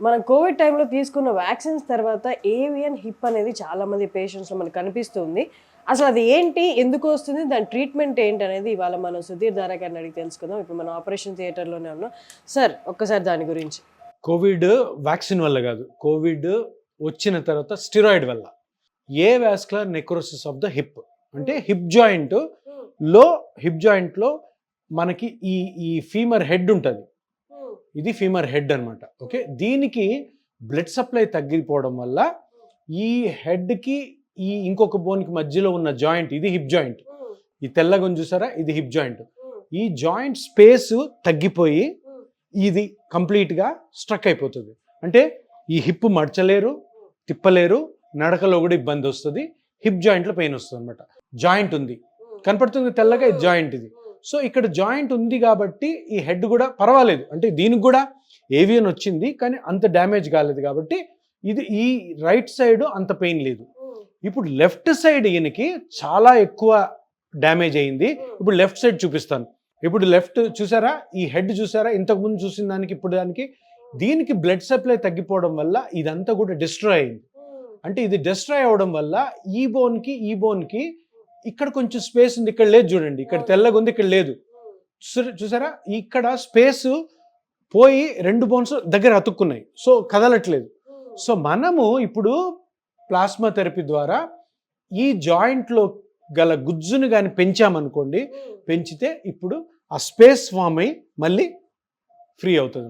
మనం కోవిడ్ టైంలో తీసుకున్న వ్యాక్సిన్స్ తర్వాత ఏవియన్ హిప్ అనేది చాలా మంది పేషెంట్స్లో మనకు కనిపిస్తుంది. అసలు అది ఏంటి? ఎందుకు వస్తుంది? దాని ట్రీట్మెంట్ ఏంటి అనేది ఇవాళ మనం సుధీర్ దారా గారిని అడిగి తెలుసుకుందాం. ఇప్పుడు మనం ఆపరేషన్ థియేటర్లోనే ఉన్నాం. సార్ ఒక్కసారి దాని గురించి. కోవిడ్ వ్యాక్సిన్ వల్ల కాదు. కోవిడ్ వచ్చిన తర్వాత స్టిరాయిడ్ వల్ల. Avascular necrosis of the hip అంటే హిప్ జాయింట్లో హిప్ జాయింట్లో మనకి ఈ ఈ ఫీమర్ హెడ్ ఉంటుంది. ఇది ఫీమర్ హెడ్ అన్నమాట ఓకే దీనికి బ్లడ్ సప్లై తగ్గిపోవడం వల్ల ఈ హెడ్కి ఈ ఇంకొక బోన్కి మధ్యలో ఉన్న జాయింట్ ఇది హిప్ జాయింట్ ఈ తెల్లగా ఉంది చూసారా? ఇది హిప్ జాయింట్ ఈ జాయింట్ స్పేస్ తగ్గిపోయి ఇది కంప్లీట్గా స్ట్రక్ అయిపోతుంది. అంటే ఈ హిప్ మడచలేరు తిప్పలేరు నడకలో కూడా ఇబ్బంది వస్తుంది. హిప్ జాయింట్లో పెయిన్ వస్తుంది అనమాట జాయింట్ ఉంది. కనపడుతుంది తెల్లగా? ఇది జాయింట్ ఇది. సో ఇక్కడ జాయింట్ ఉంది కాబట్టి ఈ హెడ్ కూడా పర్వాలేదు. అంటే దీనికి కూడా ఏవియన్ వచ్చింది కానీ అంత డ్యామేజ్ కాలేదు కాబట్టి ఇది ఈ రైట్ సైడ్ అంత పెయిన్ లేదు. ఇప్పుడు లెఫ్ట్ సైడ్ ఈయనకి చాలా ఎక్కువ డ్యామేజ్ అయింది. ఇప్పుడు లెఫ్ట్ సైడ్ చూపిస్తాను. ఇప్పుడు లెఫ్ట్ చూసారా? ఈ హెడ్ చూసారా? ఇంతకు ముందు చూసిన దానికి ఇప్పుడు దానికి దీనికి బ్లడ్ సప్లై తగ్గిపోవడం వల్ల ఇదంతా కూడా డిస్ట్రాయ్ అయింది. అంటే ఇది డిస్ట్రాయ్ అవ్వడం వల్ల ఈ బోన్కి ఈ బోన్కి ఇక్కడ కొంచెం స్పేస్ ఉంది ఇక్కడ లేదు చూడండి. ఇక్కడ తెల్లగా ఉంది ఇక్కడ లేదు. చూసారా- చూసారా? ఇక్కడ స్పేస్ పోయి రెండు బోన్స్ దగ్గర అతుక్కున్నాయి. సో కదలట్లేదు. సో మనము ఇప్పుడు ప్లాస్మా థెరపీ ద్వారా ఈ జాయింట్లో గల గుజ్జును కానీ పెంచామనుకోండి పెంచితే ఇప్పుడు ఆ స్పేస్ ఫామ్ అయి మళ్ళీ ఫ్రీ అవుతుంది